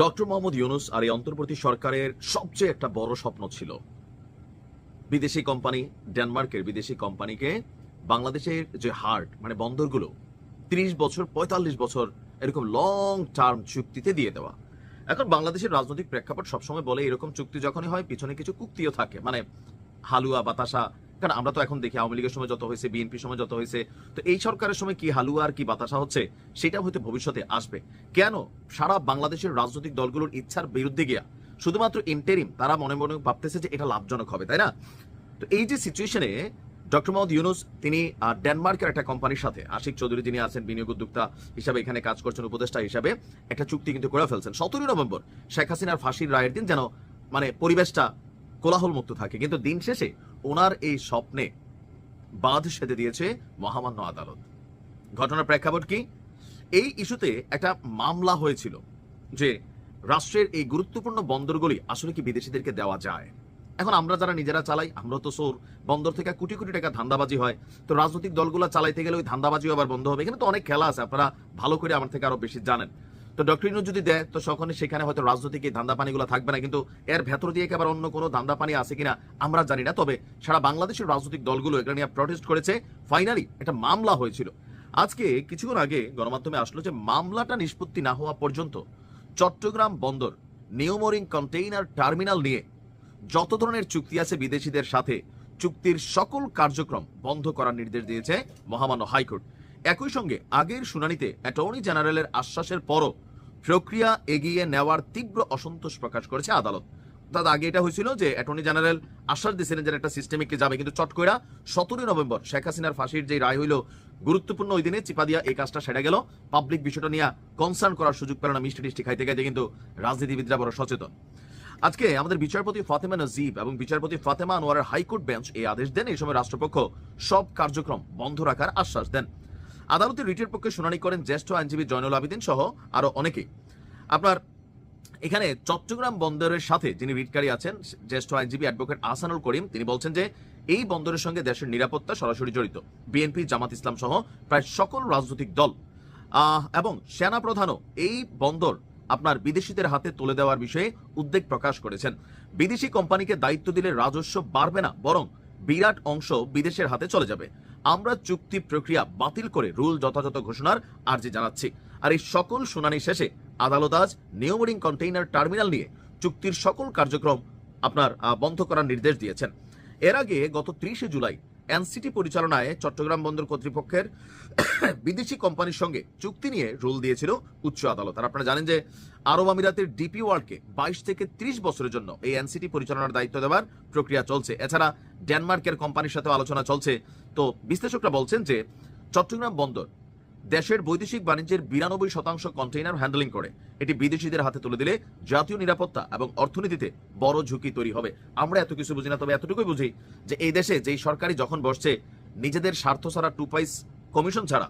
Doctor Mohammad Yunus আর এই অন্তর্বর্তী সরকারের সবচেয়ে একটা বড় স্বপ্ন ছিল। বিদেশি কোম্পানি, ডেনমার্কের বিদেশি কোম্পানিকে বাংলাদেশের যে হার্ট মানে বন্দরগুলো, ত্রিশ বছর, পঁয়তাল্লিশ বছর এরকম লং টার্ম চুক্তিতে দিয়ে দেওয়া। এখন বাংলাদেশের রাজনৈতিক প্রেক্ষাপট সবসময় বলে এরকম চুক্তি যখনই হয়, পিছনে কিছু কুক্তিও থাকে। মানে হালুয়া, বাতাসা কারণ আমরা তো এখন দেখি আওয়ামী লীগের সময় যত হয়েছে, বিএনপির সময় যত হয়েছে, তো এই সরকারের সময় কি হালুয়া আর কি বাতাসা হচ্ছে, সেটা হয়তো ভবিষ্যতে আসবে। কেন? সারা বাংলাদেশের রাজনৈতিক দলগুলোর ইচ্ছার বিরুদ্ধে গিয়া শুধুমাত্র ইন্টারিম তারা মনে মনে ভাবতেছে যে এটা লাভজনক হবে, তাই না? তো এই যে সিচুয়েশনে ডক্টর মোহাম্মদ ইউনুস, তিনি ডেনমার্কের একটা কোম্পানির সাথে, আশিক চৌধুরী যিনি আছেন, বিনিয়োগ উদ্যোক্তা হিসাবে এখানে কাজ করছেন, উপদেষ্টা হিসাবে, একটা চুক্তি কিন্তু করে ফেলছেন। সতেরোই নভেম্বর শেখ হাসিনার ফাঁসির রায়ের দিন যেন মানে পরিবেশটা কোলাহল মুক্ত থাকে। কিন্তু দিন শেষে ওনার এই স্বপ্নে বাঁধ সেধে দিয়েছে মহামান্য আদালত। ঘটনার প্রেক্ষাপট কি? এই ইস্যুতে একটা মামলা হয়েছিল যে রাষ্ট্রের এই গুরুত্বপূর্ণ বন্দরগুলি আসলে কি বিদেশিদেরকে দেওয়া যায়? এখন আমরা যারা নিজেরা চালাই, আমরা তো সোর বন্দর থেকে কোটি কোটি টাকা ধান্দাবাজি হয়। তো রাজনৈতিক দলগুলো চালাইতে গেলে ওই ধান্দাবাজি আবার বন্ধ হবে। এখানে তো অনেক খেলা আছে, আপনারা ভালো করে আমার থেকে আরও বেশি জানেন। তো ডক্টর ইনু যদি দেয়, তো তখনই সেখানে হয়তো রাজনৈতিক এই ধান্দা পানিগুলো থাকবে না। কিন্তু এর ভেতর দিয়ে আবার অন্য কোনো ধান্দা পানি আছে কিনা, আমরা জানি না। তবে সারা বাংলাদেশের রাজনৈতিক দলগুলো এটা নিয়ে প্রটেস্ট করেছে। ফাইনালি একটা মামলা হয়েছিল। আজকে কিছুক্ষণ আগে গণমাধ্যমে আসলো যে মামলাটা নিষ্পত্তি না হওয়া পর্যন্ত চট্টগ্রাম বন্দর নিউমোরিং কন্টেইনার টার্মিনাল নিয়ে যত ধরনের চুক্তি আছে বিদেশিদের সাথে, চুক্তির সকল কার্যক্রম বন্ধ করার নির্দেশ দিয়েছে মহামান্য হাইকোর্ট। একই সঙ্গে আগের শুনানিতে অ্যাটর্নি জেনারেলের আশ্বাসের পরও প্রক্রিয়া এগিয়ে নেওয়ার তীব্র অসন্তোষ প্রকাশ করেছে আদালত। তার আগে এটা হয়েছিল যে অ্যাটর্নি জেনারেল আশ্বাস দিয়েছিলেন যে একটা সিস্টেমে সিস্টেমিককে যাবে, কিন্তু চট কইরা সতেরোই নভেম্বর শেখ হাসিনার ফাঁসির যে রায় হইল, গুরুত্বপূর্ণ ওই দিনে চিপা দিয়া এই কাজটা সেরে গেল। পাবলিক বিষয়টা নিয়ে কনসার্ন করার সুযোগ পেল না মিষ্টি টিষ্টি খাইতে খাইতে, কিন্তু রাজনীতিবিদরা বড় সচেতন। আজকে আমাদের বিচারপতি ফাতেমা নজিব এবং বিচারপতি ফাতেমা আনোয়ারের হাইকোর্ট বেঞ্চ এই আদেশ দেন। এই সময় রাষ্ট্রপক্ষ সব কার্যক্রম বন্ধ রাখার আশ্বাস দেন। আদালতের রিটের পক্ষে শুনানি করেন জ্যেষ্ঠ আইনজীবী জয়নুল আবেদিন সহ আরও অনেকেই। আপনার এখানে চট্টগ্রাম বন্দরের সাথে যিনি রিটকারী আছেন, জ্যেষ্ঠ আইনজীবী অ্যাডভোকেট আহসানুল করিম, তিনি বলছেন যে এই বন্দরের সঙ্গে দেশের নিরাপত্তা সরাসরি জড়িত। বিএনপি, জামাত ইসলাম সহ প্রায় সকল রাজনৈতিক দল। এবং সেনা প্রধানও এই বন্দর আপনার বিদেশিদের হাতে তুলে দেওয়ার বিষয়ে উদ্বেগ প্রকাশ করেছেন। বিদেশি কোম্পানিকে দায়িত্ব দিলে রাজস্ব বাড়বে না, বরং বিরাট অংশ বিদেশের হাতে চলে যাবে। আমরা চুক্তি প্রক্রিয়া বাতিল করে রুল যথাযথ ঘোষণার আর্জি জানাচ্ছি। আর এই সকল শুনানি শেষে আদালত আজ নিউমোরিং কন্টেইনার টার্মিনাল নিয়ে চুক্তির সকল কার্যক্রম আপনার বন্ধ করার নির্দেশ দিয়েছেন। এর আগে গত ত্রিশে জুলাই এনসিটি পরিচালনায় চট্টগ্রাম বন্দর কর্তৃপক্ষের বিদেশি কোম্পানির সঙ্গে চুক্তি নিয়ে রুল দিয়েছিল উচ্চ আদালত। আর আপনারা জানেন যে আরব আমিরাতের ডিপি ওয়ার্ল্ডকে বাইশ থেকে ত্রিশ বছরের জন্য এই এনসিটি পরিচালনার দায়িত্ব দেওয়ার প্রক্রিয়া চলছে। এছাড়া ডেনমার্কের কোম্পানির সাথে আলোচনা চলছে। তো বিশ্লেষকরা বলছেন যে চট্টগ্রাম বন্দর দেশের বৈদেশিক বাণিজ্যের বিরানব্বই শতাংশ কন্টেইনার হ্যান্ডলিং করে। এটি বিদেশিদের হাতে তুলে দিলে জাতীয় নিরাপত্তা এবং অর্থনীতিতে বড় ঝুঁকি তৈরি হবে। আমরা এত কিছু বুঝি না, তবে এতটুকুই বুঝি যে এই দেশে যেই সরকারি যখন বসছে, নিজেদের স্বার্থ ছাড়া টু পাইস কমিশন ছাড়া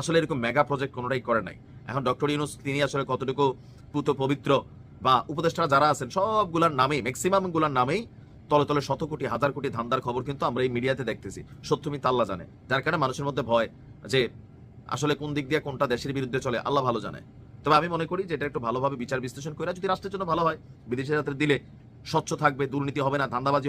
আসলে এরকম মেগা প্রজেক্ট কোনোটাই করে নাই। এখন ডক্টর ইউনুস, তিনি আসলে কতটুকু পুত পবিত্র বা উপদেষ্টা যারা আছেন, সবগুলার নামেই ম্যাক্সিমামগুলার নামেই তলে তলে শত কোটি, হাজার কোটি ধান্দার খবর কিন্তু আমরা এই মিডিয়াতে দেখতেছি। সত্যমি আল্লাহ জানে। যার কারণে মানুষের মধ্যে ভয় যে আসলে কোন দিক দিয়ে কোনটা দেশের বিরুদ্ধে চলে, আল্লাহ ভালো জানে। তবে আমি মনে করি যে এটা একটু ভালোভাবে বিচার বিশ্লেষণ করে, যদি রাষ্ট্রের জন্য ভালো হয় বিদেশের হাতে দিলে স্বচ্ছ থাকবে, দুর্নীতি হবে না, ধান্দাবাজি